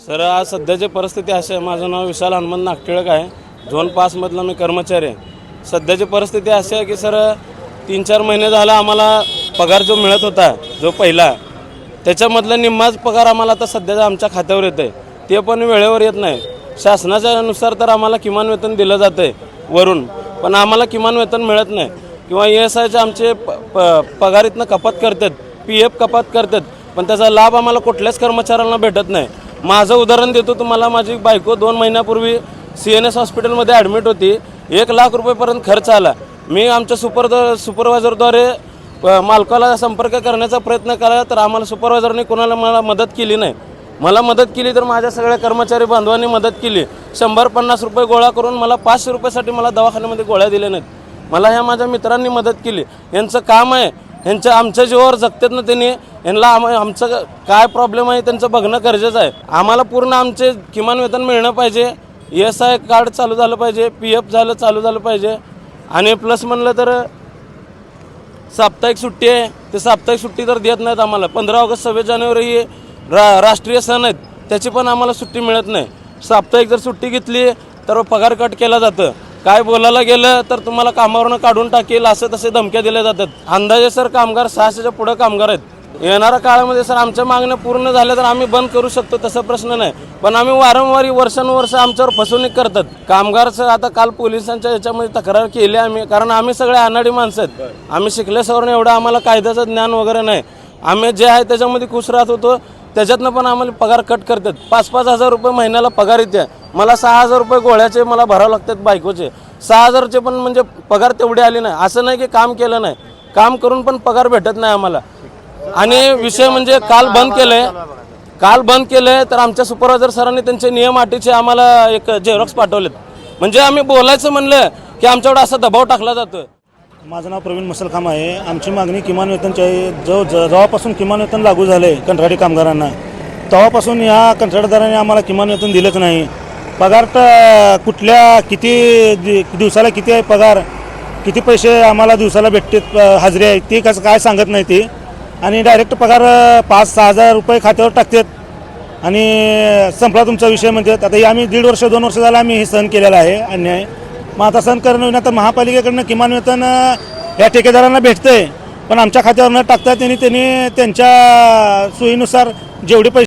Sir आज सध्याची परिस्थिती अशी आहे. माझं नाव विशाल हनुमंत नागटिळक आहे. झोन पाचमधला मी कर्मचारी आहे. सध्याची परिस्थिती अशी आहे की सर तीन चार महिने झाला आम्हाला पगार जो मिळत होता जो पहिला त्याच्यामधला निम्माच पगार आम्हाला आता सध्याचा आमच्या खात्यावर येतं आहे ते पण वेळेवर येत नाही. शासनाच्या नुसार तर आम्हाला किमान वेतन दिलं जातं आहे वरून पण आम्हाला किमान वेतन मिळत नाही. किंवा ई एस आयचे आमचे प प पगारीतनं कपात करतात पी एफ कपात करतात पण त्याचा लाभ आम्हाला कुठल्याच कर्मचाऱ्यांना भेटत नाही. माझं उदाहरण देतो तुम्हाला माझी बायको दोन महिन्यापूर्वी सी एन एस हॉस्पिटलमध्ये ॲडमिट होती. एक लाख रुपयेपर्यंत खर्च आला. मी आमच्या सुपर सुपरवायझरद्वारे मालकाला संपर्क करण्याचा प्रयत्न केला तर आम्हाला सुपरवायझरने कोणाला मला मदत केली नाही. मला मदत केली तर माझ्या सगळ्या कर्मचारी बांधवांनी मदत केली. शंभर पन्नास रुपये गोळा करून मला पाचशे रुपयासाठी मला दवाखान्यामध्ये गोळ्या दिल्या नाहीत. मला ह्या माझ्या मित्रांनी मदत केली. यांचं काम आहे यांच्या आमच्या जीवावर जगतात ना त्यांनी. यांना आम आमचं काय प्रॉब्लेम आहे त्यांचं बघणं गरजेचं आहे. आम्हाला पूर्ण आमचे किमान वेतन मिळणं पाहिजे. एस आय कार्ड चालू झालं पाहिजे. पी एफ झालं चालू झालं पाहिजे. आणि प्लस म्हणलं तर साप्ताहिक सुट्टी आहे. ते साप्ताहिक सुट्टी तर देत नाहीत आम्हाला. पंधरा ऑगस्ट सव्वीस जानेवारी ही रा राष्ट्रीय सण आहेत. त्याची पण आम्हाला सुट्टी मिळत नाही. साप्ताहिक जर सुट्टी घेतली तर पगार कट केला जातं. काय बोलायला गेलं तर तुम्हाला कामावरनं काढून टाकेल असं तसे धमक्या दिल्या जातात. अंदाजे सर कामगार सहाशेच्या पुढं कामगार आहेत. येणाऱ्या काळामध्ये सर आमच्या मागण्या पूर्ण झाल्या तर आम्ही बंद करू शकतो तसा प्रश्न नाही. पण आम्ही वारंवार वर्षानुवर्ष आमच्यावर फसवणूक करतात. कामगार सर आता काल पोलिसांच्या याच्यामध्ये तक्रार केली आम्ही कारण आम्ही सगळे अनाडी माणसं आहेत. आम्ही शिकल्यासवरून एवढं आम्हाला कायद्याचं ज्ञान वगैरे नाही. आम्ही जे आहे त्याच्यामध्ये खुश राहत होतो. त्याच्यातनं पण आम्हाला पगार कट करतात. पाच पाच हजार रुपये महिन्याला पगार येते. मला सहा हजार रुपये गोळ्याचे मला भरावं लागतात बायकोचे. सहा हजारचे पण म्हणजे पगार तेवढे आले नाही. असं नाही की काम केलं नाही. काम करून पण पगार भेटत नाही आम्हाला. आणि विषय म्हणजे काल बंद केलंय. काल बंद केलंय तर आमच्या सुपरवायझर सरांनी त्यांचे नियम अटीचे आम्हाला एक झेरॉक्स पाठवलेत. म्हणजे आम्ही बोलायचं म्हणलं की आमच्याकडे असा दबाव टाकला जातोय. माझं नाव प्रवीण मसलखाम आहे. आमची मागणी किमान वेतनची आहे जो ज- जेव्हापासून किमान वेतन लागू झालं आहे कंत्राटी कामगारांना तेव्हापासून या कंत्राटदारांनी आम्हाला किमान वेतन दिलंच नाही. पगार तर कुठल्या किती दि- दिवसाला किती आहे पगार? किती पैसे आम्हाला दिवसाला भेटतात हजरी आहे? ते कसं काय सांगत नाही ते. आणि डायरेक्ट पगार पाच सहा हजार रुपये खात्यावर टाकतात. आणि संपला तुमचा विषय म्हणजे आता हे आम्ही दीड वर्ष दोन वर्ष झालं आम्ही हे सहन केलेलं आहे अन्याय. मग आता सहन करणं होईना तर महापालिकेकडनं किमान वेतन या ठेकेदारांना भेटतंय. पण आमच्या खात्यावर न टाकता त्यांनी त्यांनी त्यांच्या सोयीनुसार जेवढे पैसे